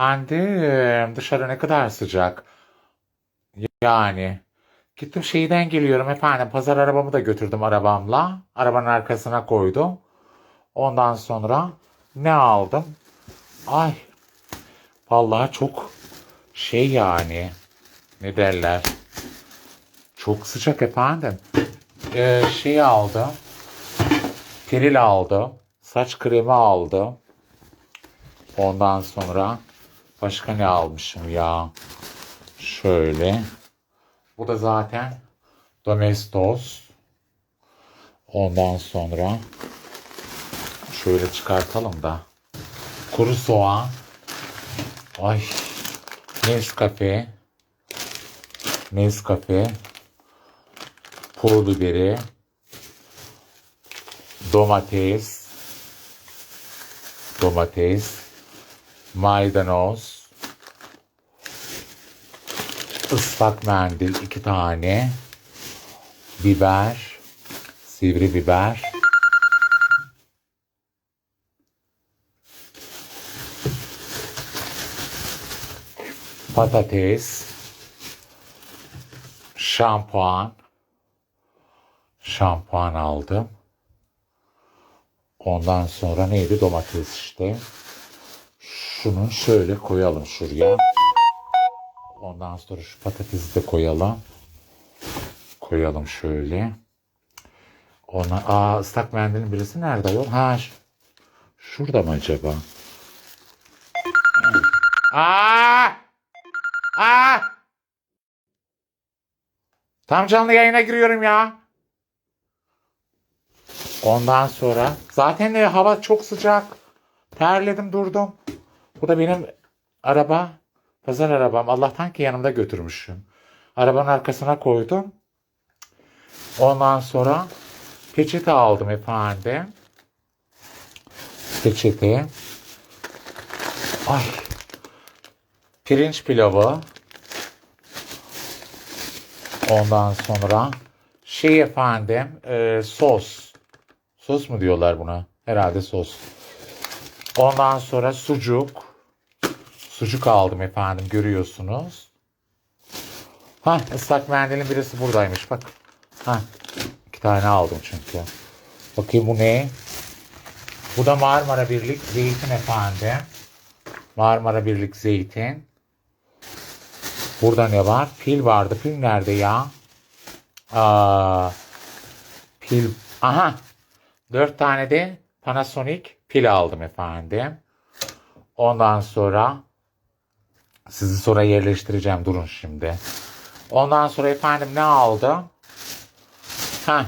Efendim dışarı ne kadar sıcak. Yani gittim şeyden geliyorum efendim. Pazar arabamı da götürdüm arabamla. Arabanın arkasına koydum. Ondan sonra ne aldım? Ay vallahi çok şey yani ne derler? Çok sıcak efendim. Ee, şey aldım. Peril aldım. Saç kremi aldım. Ondan sonra başka ne almışım ya? Şöyle. Bu da zaten Domestos. Ondan sonra şöyle çıkartalım da. Kuru soğan. Ay. Nescafe. Nescafe. Pul biberi. Domates. Domates. Maydanoz. ıslak mendil iki tane. Biber. Sivri biber. Patates. Şampuan. Şampuan aldım. Ondan sonra neydi? Domates işte. Şunu şöyle koyalım şuraya. Ondan sonra şu patatesi de koyalım. Koyalım şöyle. Ona, aa ıslak mendilin birisi nerede yok? Ha şurada mı acaba? Aa! Aa! Tam canlı yayına giriyorum ya. Ondan sonra zaten de hava çok sıcak. Terledim durdum. Bu da benim araba. Pazar arabam. Allah'tan ki yanımda götürmüşüm. Arabanın arkasına koydum. Ondan sonra peçete aldım efendim. Peçete. Ay. Pirinç pilavı. Ondan sonra şey efendim e, sos. Sos mu diyorlar buna? Herhalde sos. Ondan sonra sucuk. Sucuk aldım efendim görüyorsunuz. Ha ıslak mendilin birisi buradaymış bak. Ha iki tane aldım çünkü. Bakayım bu ne? Bu da Marmara Birlik zeytin efendim. Marmara Birlik zeytin. Burada ne var? Pil vardı. Pil nerede ya? Aa, pil. Aha. Dört tane de Panasonic pil aldım efendim. Ondan sonra sizi sonra yerleştireceğim. Durun şimdi. Ondan sonra efendim ne aldım? Ha.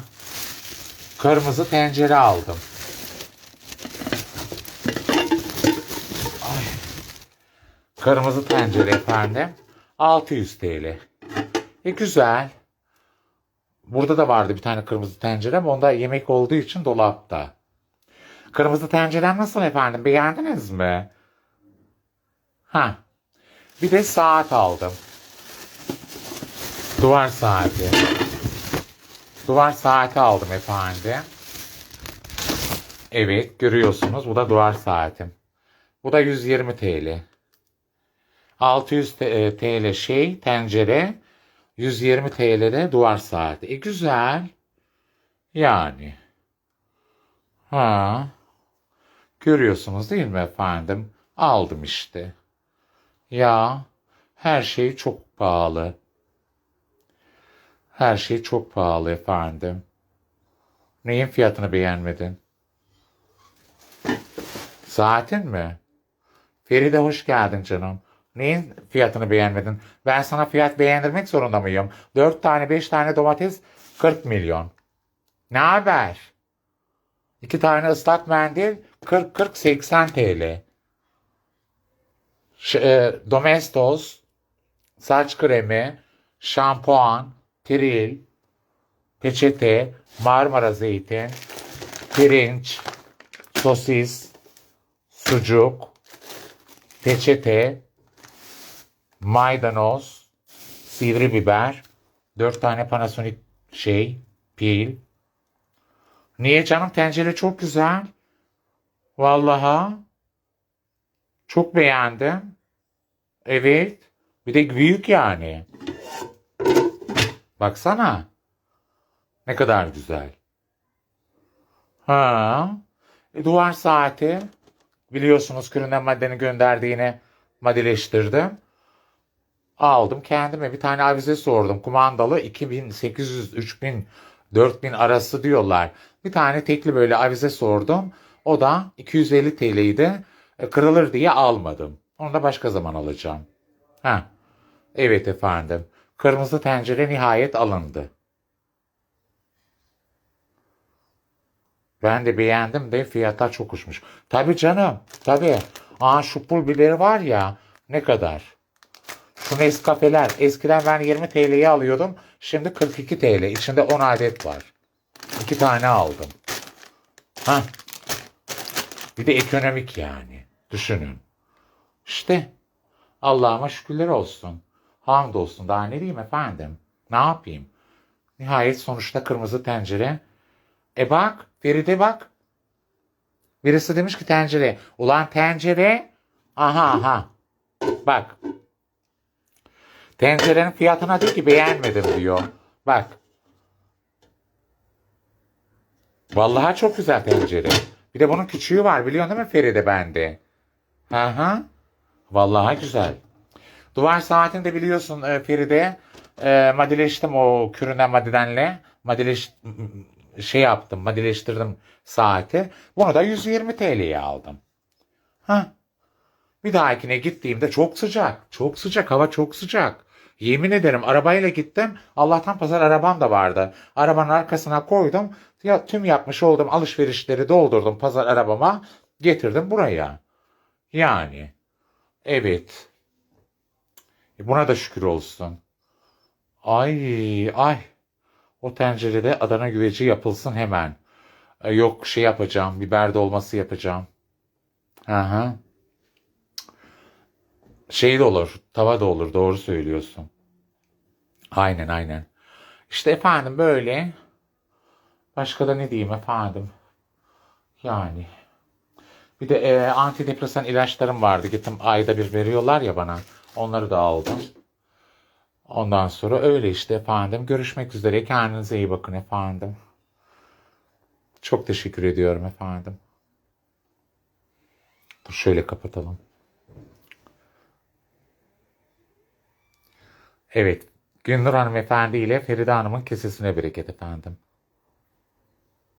Kırmızı tencere aldım. Ay. Kırmızı tencere efendim. 600 TL. E güzel. Burada da vardı bir tane kırmızı tencerem. Onda yemek olduğu için dolapta. Kırmızı tencerem nasıl efendim? Beğendiniz mi? Ha. Bir de saat aldım. Duvar saati. Duvar saati aldım efendim. Evet görüyorsunuz bu da duvar saatim. Bu da 120 TL. 600 T- e, TL şey tencere 120 TL'de duvar saati. E güzel. Yani. Ha. Görüyorsunuz değil mi efendim? Aldım işte. Ya her şey çok pahalı. Her şey çok pahalı efendim. Neyin fiyatını beğenmedin? Saatin mi? Feride hoş geldin canım. Neyin fiyatını beğenmedin? Ben sana fiyat beğendirmek zorunda mıyım? 4 tane 5 tane domates 40 milyon. Ne haber? 2 tane ıslak mendil 40-40-80 TL. E, Domestos, saç kremi, şampuan, tril, peçete, marmara zeytin, pirinç, sosis, sucuk, peçete, maydanoz, sivri biber, dört tane Panasonic şey, pil. Niye canım tencere çok güzel. Vallahi çok beğendim. Evet. Bir de büyük yani. Baksana. Ne kadar güzel. Ha. E, duvar saati. Biliyorsunuz küründen maddeni gönderdiğini madeleştirdim. Aldım kendime bir tane avize sordum. Kumandalı 2800, 3000, 4000 arası diyorlar. Bir tane tekli böyle avize sordum. O da 250 TL'ydi. E, Kırılır diye almadım. Onu da başka zaman alacağım. Ha. Evet efendim. Kırmızı tencere nihayet alındı. Ben de beğendim de fiyata çok uçmuş. Tabii canım. Tabii. Aa şu pul biberi var ya. Ne kadar? Şu Nescafe'ler. Eskiden ben 20 TL'ye alıyordum. Şimdi 42 TL. İçinde 10 adet var. 2 tane aldım. Ha. Bir de ekonomik yani. Düşünün. İşte. Allah'ıma şükürler olsun. Hamdolsun. Daha ne diyeyim efendim? Ne yapayım? Nihayet sonuçta kırmızı tencere. E bak. Feride bak. Birisi demiş ki tencere. Ulan tencere. Aha aha. Bak. Tencerenin fiyatına diyor ki beğenmedim diyor. Bak. Vallahi çok güzel tencere. Bir de bunun küçüğü var biliyorsun değil mi Feride bende? Hı hı. Vallahi güzel. Duvar saatini de biliyorsun e, Feride. E, madeleştim o kürünen madedenle. Madeleş şey yaptım, madeleştirdim saati. Bunu da 120 TL'ye aldım. Ha. Bir dahakine gittiğimde çok sıcak. Çok sıcak. Hava çok sıcak. Yemin ederim arabayla gittim. Allah'tan pazar arabam da vardı. Arabanın arkasına koydum. Ya, tüm yapmış olduğum alışverişleri doldurdum pazar arabama. Getirdim buraya. Yani. Evet. E, buna da şükür olsun. Ay ay. O tencerede Adana güveci yapılsın hemen. E, yok şey yapacağım. Biber dolması yapacağım. Aha. Şey de olur. Tava da olur. Doğru söylüyorsun. Aynen aynen. İşte efendim böyle. Başka da ne diyeyim efendim. Yani. Bir de e, antidepresan ilaçlarım vardı. Gittim ayda bir veriyorlar ya bana. Onları da aldım. Ondan sonra öyle işte efendim. Görüşmek üzere. Kendinize iyi bakın efendim. Çok teşekkür ediyorum efendim. Dur şöyle kapatalım. Evet. Gündür hanımefendi ile Feride Hanım'ın kesesine bereket efendim.